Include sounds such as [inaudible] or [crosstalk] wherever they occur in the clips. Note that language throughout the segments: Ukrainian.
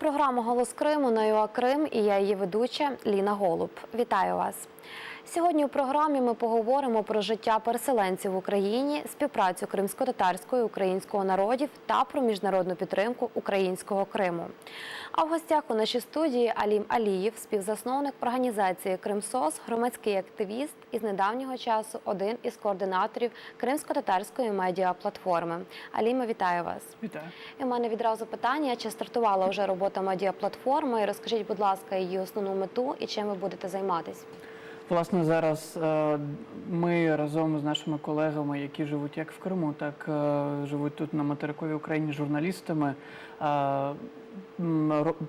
програма Голос Криму на ЮА Крим і я її ведуча Ліна Голуб. Вітаю вас. Сьогодні у програмі ми поговоримо про життя переселенців в Україні, співпрацю кримсько-татарської і українського народів та про міжнародну підтримку українського Криму. А в гостях у нашій студії Алім Алієв, співзасновник організації Кримсос, громадський активіст і з недавнього часу один із координаторів кримсько-татарської медіаплатформи. Аліме, вітаю вас. Вітаю. І в мене відразу питання: чи стартувала вже робота медіаплатформи? Розкажіть, будь ласка, її основну мету і чим ви будете займатися? Власне, зараз е, ми разом з нашими колегами, які живуть як в Криму, так е, живуть тут на материковій Україні журналістами. е,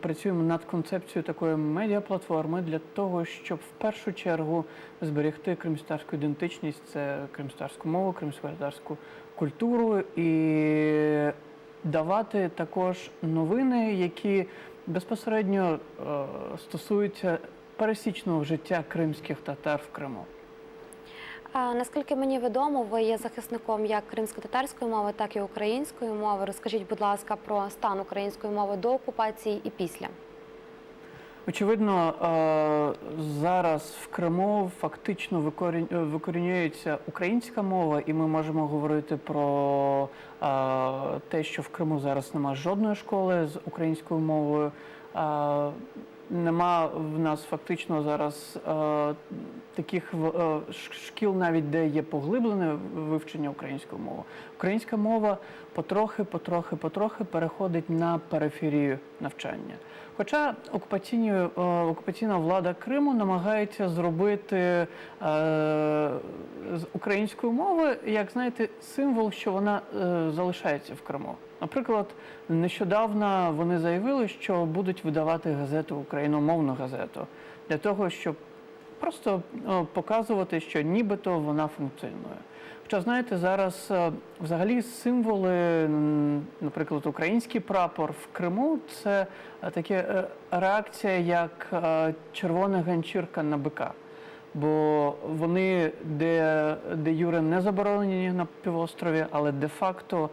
Працюємо над концепцією такої медіаплатформи для того, щоб в першу чергу зберегти кримськотарську ідентичність, це кримськотарську мову, кримськотарську культуру і давати також новини, які безпосередньо стосуються пересічного життя кримських татар в Криму. Наскільки мені відомо, ви є захисником як кримсько-татарської мови, так і української мови. Розкажіть, будь ласка, про стан української мови до окупації і після. Очевидно, е, зараз в Криму фактично е, викорінюється українська мова, і ми можемо говорити про е, те, що в Криму зараз немає жодної школи з українською мовою. Нема в нас фактично зараз е, таких е, шкіл, навіть де є поглиблене вивчення української мови. Українська мова потрохи, потрохи, потрохи переходить на периферію навчання. Хоча окупаційні, е, окупаційна влада Криму намагається зробити е, з української мови, як знаєте, символ, що вона е, залишається в Криму. Наприклад, нещодавно вони заявили, що будуть видавати газету, україномовну газету, для того, щоб просто показувати, що нібито вона функціонує. Хоча, знаєте, зараз е, взагалі символи, наприклад, український прапор в Криму це е, таке е, реакція, як червона ганчірка на бика. Бо вони де, де юре не заборонені на півострові, але де-факто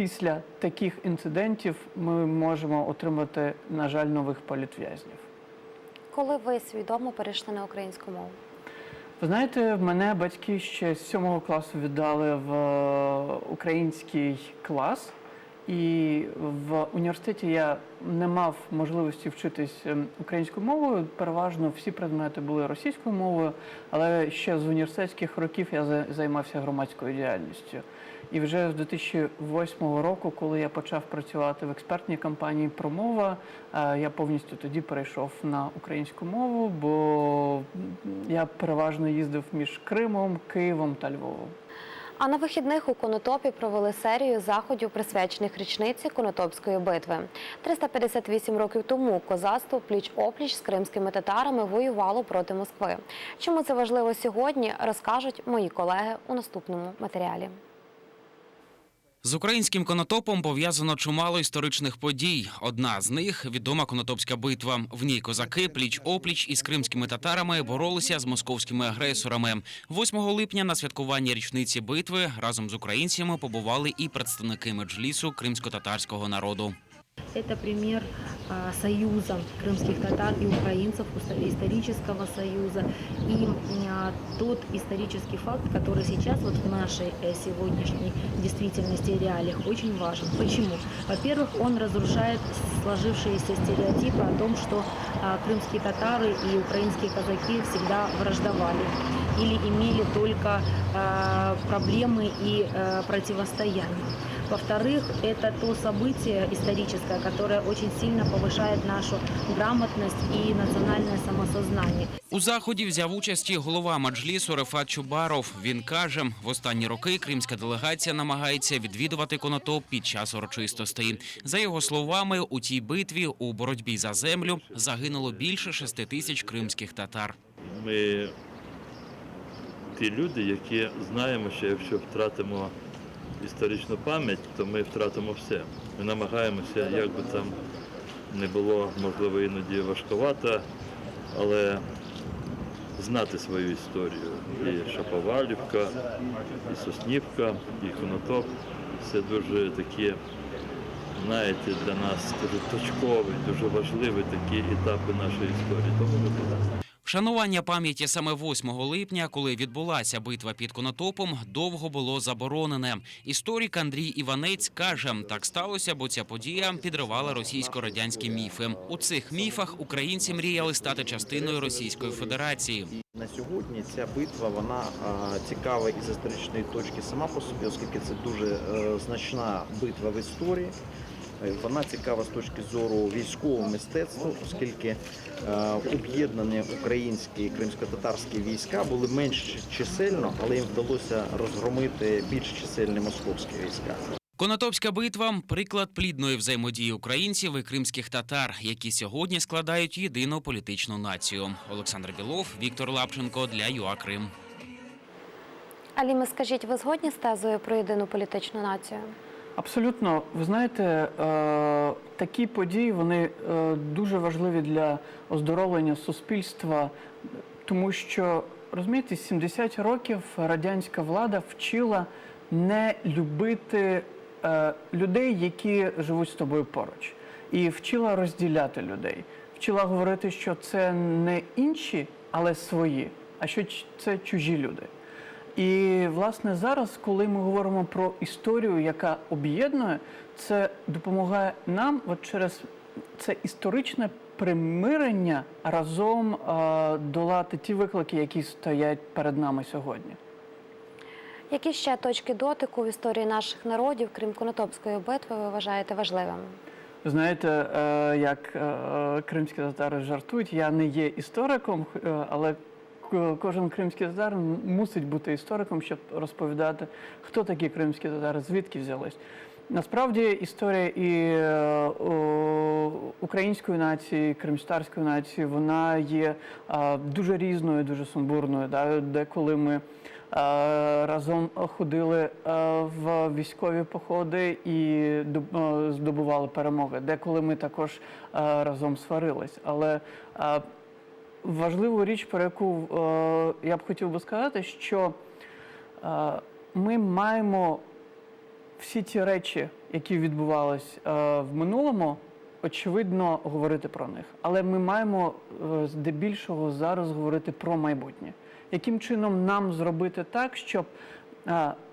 після таких інцидентів ми можемо отримати, на жаль, нових політв'язнів. Коли ви свідомо перейшли на українську мову? Ви знаєте, мене батьки ще з сьомого класу віддали в е, український клас, і в університеті я не мав можливості вчитись ем, українською мовою. Переважно всі предмети були російською мовою, але ще з університетських років я за- займався громадською діяльністю. І вже з 2008 року, коли я почав працювати в експертній компанії Промова, е, я повністю тоді перейшов на українську мову, бо я переважно їздив між Кримом, Києвом та Львовом. А на вихідних у Конотопі провели серію заходів, присвячених річниці Конотопської битви. 358 років тому козацтво пліч-опліч з кримськими татарами воювало проти Москви. Чому це важливо сьогодні, розкажуть мої колеги у наступному матеріалі. З українським конотопом пов'язано чимало історичних подій. Одна з них відома конотопська битва. В ній козаки пліч опліч із кримськими татарами боролися з московськими агресорами. 8 липня на святкування річниці битви разом з українцями побували і представники меджлісу кримсько-татарського народу. Это пример а, союза крымских татар и украинцев, уста- исторического союза. И а, тот исторический факт, который сейчас вот в нашей э, сегодняшней действительности и реалиях очень важен. Почему? Во-первых, он разрушает сложившиеся стереотипы о том, что а, крымские татары и украинские казаки всегда враждовали или имели только а, проблемы и а, противостояние. Во-вторых, это то событие историческое, которое очень сильно повышает нашу грамотность и национальное самосознание. У заході взяв участь і голова меджлісу Рефат Чубаров. Він каже, в останні роки кримська делегація намагається відвідувати конотоп під час урочистостей. За його словами, у тій битві у боротьбі за землю загинуло більше шести тисяч кримських татар. Ми ті люди, які знаємо, що якщо втратимо історичну пам'ять, то ми втратимо все. Ми намагаємося, як би там не було, можливо, іноді важковато, але знати свою історію. І Шаповалівка, і Соснівка, і Конотоп. Це дуже такі знаєте, для нас дуже точковий, дуже важливий такі етапи нашої історії. Тому ми будемо. Вшанування пам'яті саме 8 липня, коли відбулася битва під Конотопом, довго було заборонене. Історик Андрій Іванець каже, так сталося, бо ця подія підривала російсько-радянські міфи. У цих міфах українці мріяли стати частиною Російської Федерації. На сьогодні ця битва вона цікава із історичної точки сама по собі, оскільки це дуже е, значна битва в історії. Вона цікава з точки зору військового мистецтва, оскільки е, об'єднані українські і кримсько-татарські війська були менш чисельно, але їм вдалося розгромити більш чисельні московські війська. Конотопська битва приклад плідної взаємодії українців і кримських татар, які сьогодні складають єдину політичну націю. Олександр Білов, Віктор Лапченко для ЮА Крим. Аліме, скажіть, ви згодні з тезою про єдину політичну націю? Абсолютно, ви знаєте, е, такі події вони е, дуже важливі для оздоровлення суспільства, тому що розумієте, 70 років радянська влада вчила не любити е, людей, які живуть з тобою поруч, і вчила розділяти людей. Вчила говорити, що це не інші, але свої, а що це чужі люди. І власне зараз, коли ми говоримо про історію, яка об'єднує, це допомагає нам от через це історичне примирення разом е, долати ті виклики, які стоять перед нами сьогодні. Які ще точки дотику в історії наших народів, крім Конотопської битви, ви вважаєте важливими? Ви Знаєте, е, як е, кримські татари жартують, я не є істориком, е, але кожен кримський татар мусить бути істориком, щоб розповідати, хто такі кримські татари, звідки взялись. Насправді історія і е, української нації, і кримськотарської нації, вона є е, дуже різною, дуже сумбурною. Да? Деколи ми е, разом ходили в військові походи і здобували перемоги. Деколи ми також разом сварились. Але важливу річ, про яку е, я б хотів би сказати, що е, ми маємо всі ті речі, які відбувались е, в минулому, очевидно говорити про них. Але ми маємо здебільшого зараз говорити про майбутнє. Яким чином нам зробити так, щоб,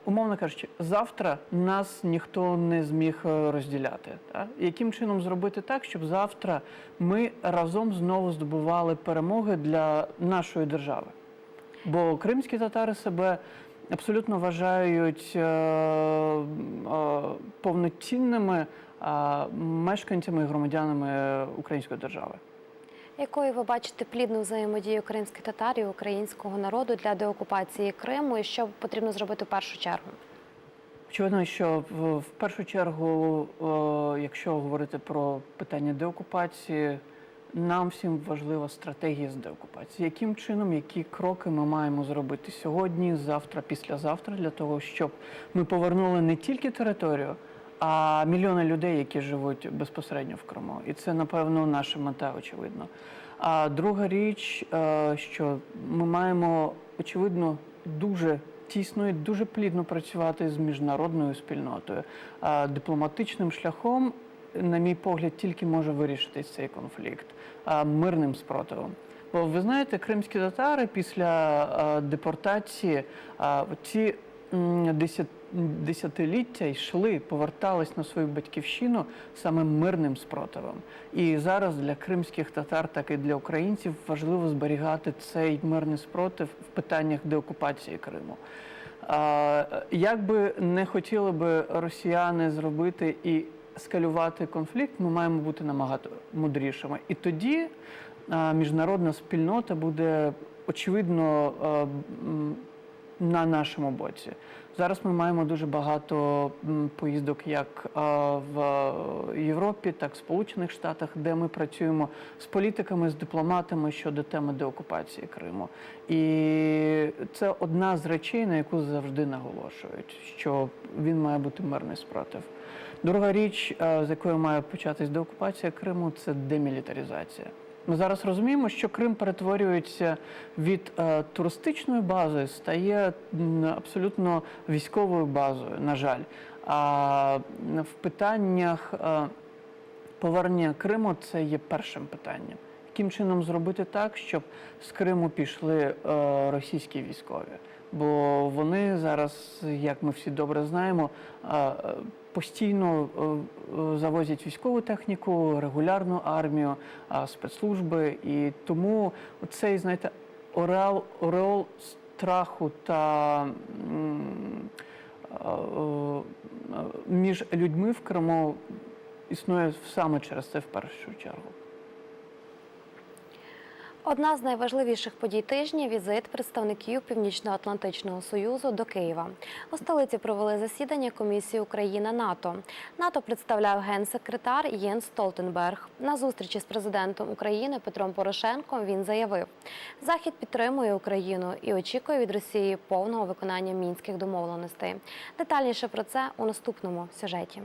умовно кажучи, завтра нас ніхто не зміг е, розділяти? Та? Яким чином зробити так, щоб завтра ми разом знову здобували перемоги для нашої держави? Бо кримські татари себе абсолютно вважають е, е, повноцінними е, мешканцями і громадянами української держави. Якою ви бачите плідну взаємодію кримських татарів і українського народу для деокупації Криму, і що потрібно зробити в першу чергу? Очевидно, що в, першу чергу, якщо говорити про питання деокупації, нам всім важлива стратегія з деокупації. Яким чином, які кроки ми маємо зробити сьогодні, завтра, післязавтра, для того, щоб ми повернули не тільки територію, а мільйони людей, які живуть безпосередньо в Криму. І це, напевно, наша мета, очевидно. А друга річ, е, що ми маємо, очевидно, дуже тісно і дуже плідно працювати з міжнародною спільнотою. Дипломатичним шляхом, на мій погляд, тільки може вирішитись цей конфлікт мирним спротивом. Бо ви знаєте, кримські татари після депортації ці м, десят, десятиліття йшли, повертались на свою батьківщину саме мирним спротивом. І зараз для кримських татар, так і для українців важливо зберігати цей мирний спротив в питаннях деокупації Криму. Як би не хотіли би росіяни зробити і скалювати конфлікт, ми маємо бути набагато мудрішими. І тоді міжнародна спільнота буде очевидно на нашому боці. Зараз ми маємо дуже багато поїздок як в Європі, так і в Сполучених Штатах, де ми працюємо з політиками, з дипломатами щодо теми деокупації Криму. І це одна з речей, на яку завжди наголошують, що він має бути мирний спротив. Друга річ, з якої має початись деокупація Криму, це демілітаризація. Ми зараз розуміємо, що Крим перетворюється від е, туристичної бази, стає абсолютно військовою базою, на жаль. А в питаннях е, повернення Криму це є першим питанням. Яким чином зробити так, щоб з Криму пішли е, російські військові? Бо вони зараз, як ми всі добре знаємо, е, е, постійно е, е, завозять військову техніку, регулярну армію, спецслужби. І тому цей, знаєте, ореол, ореол страху та е, між людьми в Криму існує саме через це в першу чергу. Одна з найважливіших подій тижня візит представників Північно-Атлантичного союзу до Києва. У столиці провели засідання комісії Україна НАТО. НАТО представляв генсекретар Єнс Столтенберг. На зустрічі з президентом України Петром Порошенком він заявив: Захід підтримує Україну і очікує від Росії повного виконання мінських домовленостей. Детальніше про це у наступному сюжеті.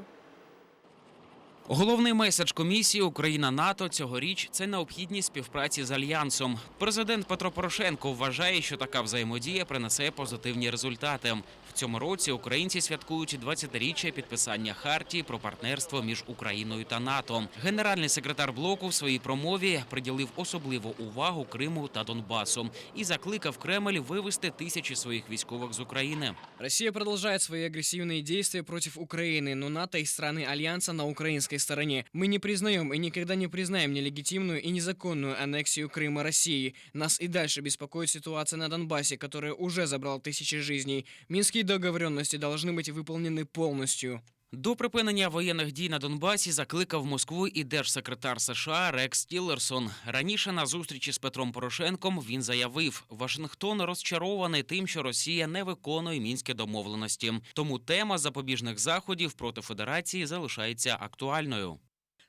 Головний меседж комісії Україна НАТО цьогоріч це необхідність співпраці з альянсом. Президент Петро Порошенко вважає, що така взаємодія принесе позитивні результати В цьому році українці святкують 20-річчя підписання хартії про партнерство між Україною та НАТО. Генеральний секретар блоку в своїй промові приділив особливу увагу Криму та Донбасу і закликав Кремль вивести тисячі своїх військових з України. Россия продолжает свои агрессивные действия против Украины, но НАТО и страны Альянса на украинской стороне. Мы не признаем и никогда не признаем нелегитимную и незаконную аннексию Крыма России. Нас и дальше беспокоит ситуация на Донбассе, которая уже забрала тысячи жизней. Минские договоренности должны быть выполнены полностью. До припинення воєнних дій на Донбасі закликав Москву і держсекретар США Рекс Тіллерсон. Раніше на зустрічі з Петром Порошенком він заявив, Вашингтон розчарований тим, що Росія не виконує мінські домовленості. Тому тема запобіжних заходів проти Федерації залишається актуальною.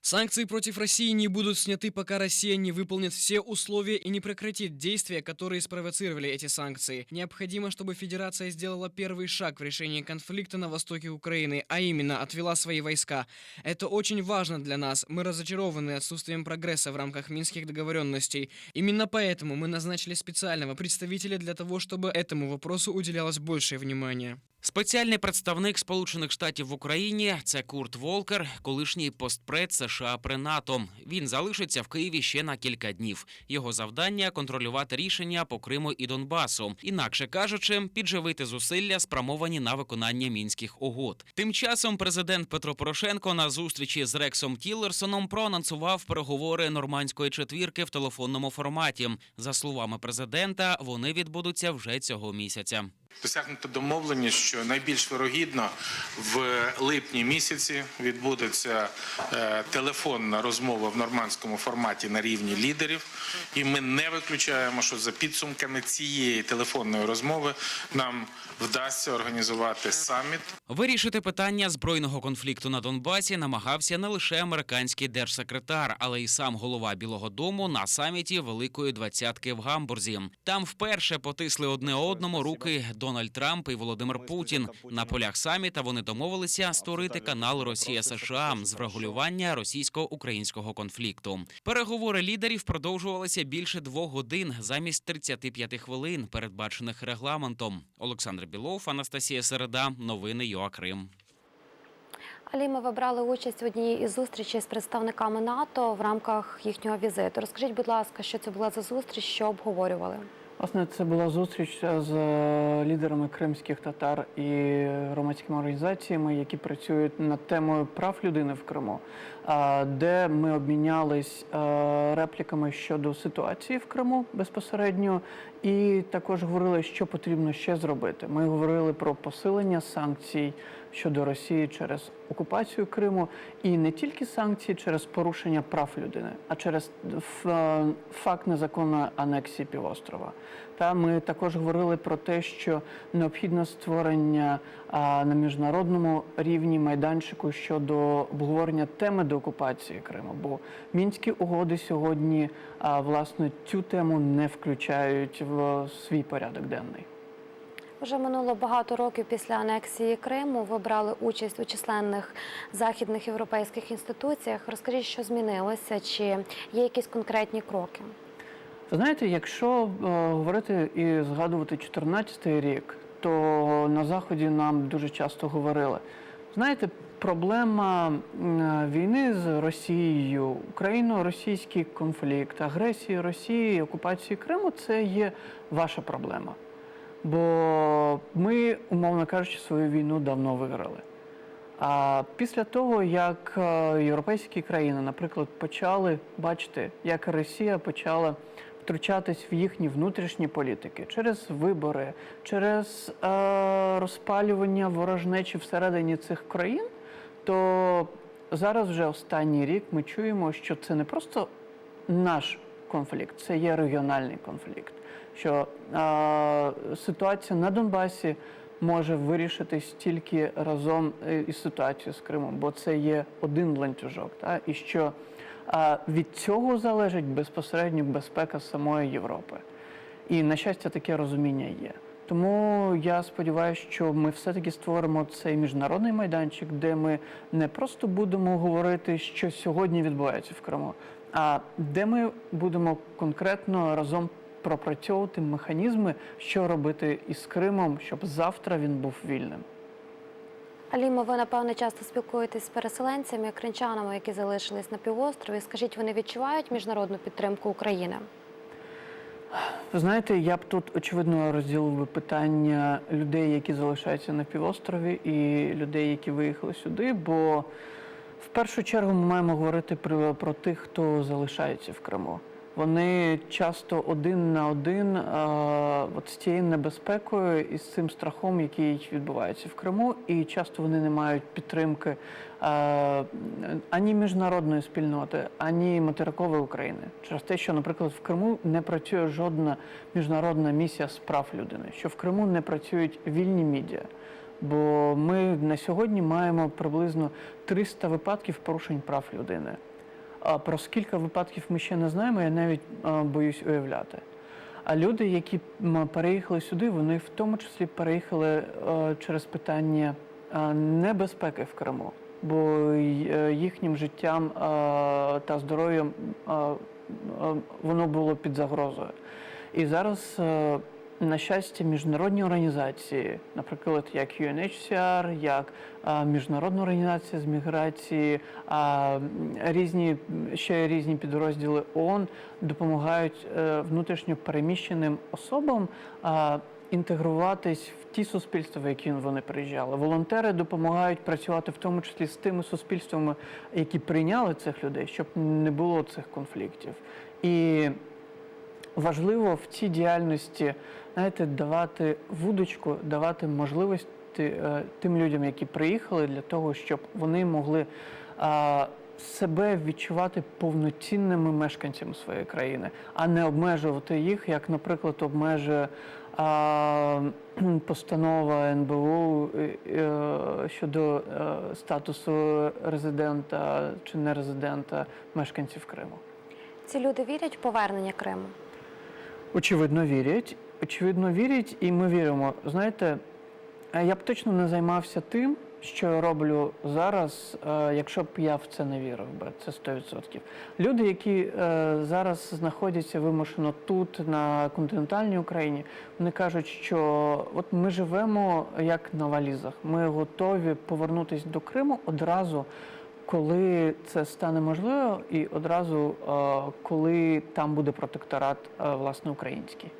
Санкции против России не будут сняты, пока Россия не выполнит все условия и не прекратит действия, которые спровоцировали эти санкции. Необходимо, чтобы Федерация сделала первый шаг в решении конфликта на востоке Украины, а именно отвела свои войска. Это очень важно для нас. Мы разочарованы отсутствием прогресса в рамках минских договоренностей. Именно поэтому мы назначили специального представителя для того, чтобы этому вопросу уделялось большее внимание. Спеціальний представник Сполучених Штатів в Україні це Курт Волкер, колишній постпред США при НАТО. Він залишиться в Києві ще на кілька днів. Його завдання контролювати рішення по Криму і Донбасу, інакше кажучи, підживити зусилля, спрямовані на виконання мінських угод. Тим часом президент Петро Порошенко на зустрічі з Рексом Тіллерсоном проанонсував переговори нормандської четвірки в телефонному форматі. За словами президента, вони відбудуться вже цього місяця. Досягнуто домовленість, що найбільш вирогідно в липні місяці відбудеться е, телефонна розмова в нормандському форматі на рівні лідерів, і ми не виключаємо, що за підсумками цієї телефонної розмови нам вдасться організувати саміт Вирішити питання збройного конфлікту на Донбасі намагався не лише американський держсекретар, але й сам голова Білого Дому на саміті Великої двадцятки в Гамбурзі. Там вперше потисли одне одному руки Дональд Трамп і Володимир Путін. На полях саміта вони домовилися створити канал Росія США з врегулювання російсько-українського конфлікту. Переговори лідерів продовжувалися більше двох годин замість 35 хвилин, передбачених регламентом. Олександр Білов, Анастасія Середа. Новини ЮА Крим. Аліма, ви брали участь в одній із зустрічей з представниками НАТО в рамках їхнього візиту. Розкажіть, будь ласка, що це була за зустріч, що обговорювали? Власне, це була зустріч з е, лідерами кримських татар і громадськими організаціями, які працюють над темою прав людини в Криму, де ми обмінялись репліками щодо ситуації в Криму безпосередньо, і також говорили, що потрібно ще зробити. Ми говорили про посилення санкцій щодо Росії через окупацію Криму, і не тільки санкції через порушення прав людини, а через факт незаконної анексії півострова. Та ми також говорили про те, що необхідно створення а, на міжнародному рівні майданчику щодо обговорення теми деокупації Криму. Бо мінські угоди сьогодні а, власне цю тему не включають в свій порядок денний. Вже минуло багато років після анексії Криму. Ви брали участь у численних західних європейських інституціях. Розкажіть, що змінилося, чи є якісь конкретні кроки? Ви знаєте, якщо е, говорити і згадувати 14 рік, то на заході нам дуже часто говорили. Знаєте, проблема війни з Росією, україно-російський конфлікт, агресії Росії, окупації Криму це є ваша проблема. Бо ми, умовно кажучи, свою війну давно виграли. А після того, як е, європейські країни, наприклад, почали бачити, як Росія почала втручатись в їхні внутрішні політики через вибори, через е, розпалювання ворожнечі всередині цих країн, то зараз вже останній рік ми чуємо, що це не просто наш конфлікт, це є регіональний конфлікт. Що е, ситуація на Донбасі може вирішитись тільки разом е, із ситуацією з Кримом, бо це є один ланцюжок. Та? І що е, від цього залежить безпосередньо безпека самої Європи. І, на щастя, таке розуміння є. Тому я сподіваюся, що ми все-таки створимо цей міжнародний майданчик, де ми не просто будемо говорити, що сьогодні відбувається в Криму, а де ми будемо конкретно разом пропрацьовувати механізми, що робити із Кримом, щоб завтра він був вільним. Алімо, ви напевно часто спілкуєтесь з переселенцями, кримчанами, які залишились на півострові. Скажіть, вони відчувають міжнародну підтримку України? Ви знаєте, я б тут очевидно розділив би питання людей, які залишаються на півострові, і людей, які виїхали сюди. Бо в першу чергу ми маємо говорити про, про тих, хто залишається в Криму. Вони часто один на один а, от з цією небезпекою і з цим страхом, який відбувається в Криму, і часто вони не мають підтримки а, ані міжнародної спільноти, ані материкової України через те, що, наприклад, в Криму не працює жодна міжнародна місія з прав людини, що в Криму не працюють вільні медіа. Бо ми на сьогодні маємо приблизно 300 випадків порушень прав людини. А про скільки випадків ми ще не знаємо, я навіть боюсь уявляти. А люди, які переїхали сюди, вони в тому числі переїхали через питання небезпеки в Криму, бо е, їхнім життям та здоров'ям воно було під загрозою. І зараз, е, на щастя, міжнародні організації, наприклад, як UNHCR, як Міжнародна організація з міграції, різні ще різні підрозділи ООН допомагають е, внутрішньо переміщеним особам інтегруватись в ті суспільства, в які вони приїжджали. Волонтери допомагають працювати в тому числі з тими суспільствами, які прийняли цих людей, щоб не було цих конфліктів. І важливо в цій діяльності знаєте, давати вудочку, давати можливості е, тим людям, які приїхали, для того, щоб вони могли себе відчувати повноцінними мешканцями своєї країни, а не обмежувати їх, як, наприклад, обмежує [clears throat] постанова НБУ е, е, щодо статусу резидента чи нерезидента мешканців Криму. Ці люди вірять в повернення Криму? Очевидно, вірять. Очевидно, вірять, і ми віримо. Знаєте, е, я б точно не займався тим, що роблю зараз, е, якщо б я в це не вірив би. Це 100%. Люди, які е, зараз знаходяться вимушено тут, на континентальній Україні, вони кажуть, що от ми живемо як на валізах. Ми готові повернутися до Криму одразу. Коли це стане можливо, і одразу е, коли там буде протекторат е, власне український.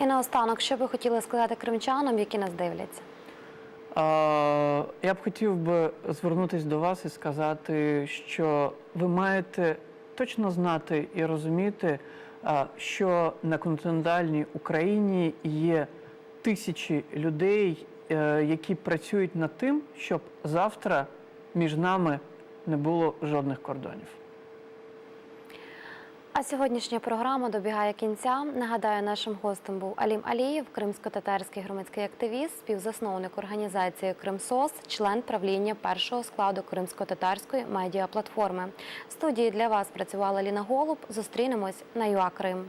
І наостанок, що ви хотіли сказати кримчанам, які нас дивляться? Е, Я б хотів би звернутися до вас і сказати, що ви маєте точно знати і розуміти, що на континентальній Україні є тисячі людей, які працюють над тим, щоб завтра між нами не було жодних кордонів. А сьогоднішня програма добігає кінця. Нагадаю, нашим гостем був Алім Алієв, кримсько-татарський громадський активіст, співзасновник організації Кримсос, член правління першого складу кримсько-татарської медіаплатформи. В студії для вас працювала Ліна Голуб. Зустрінемось на ЮА Крим.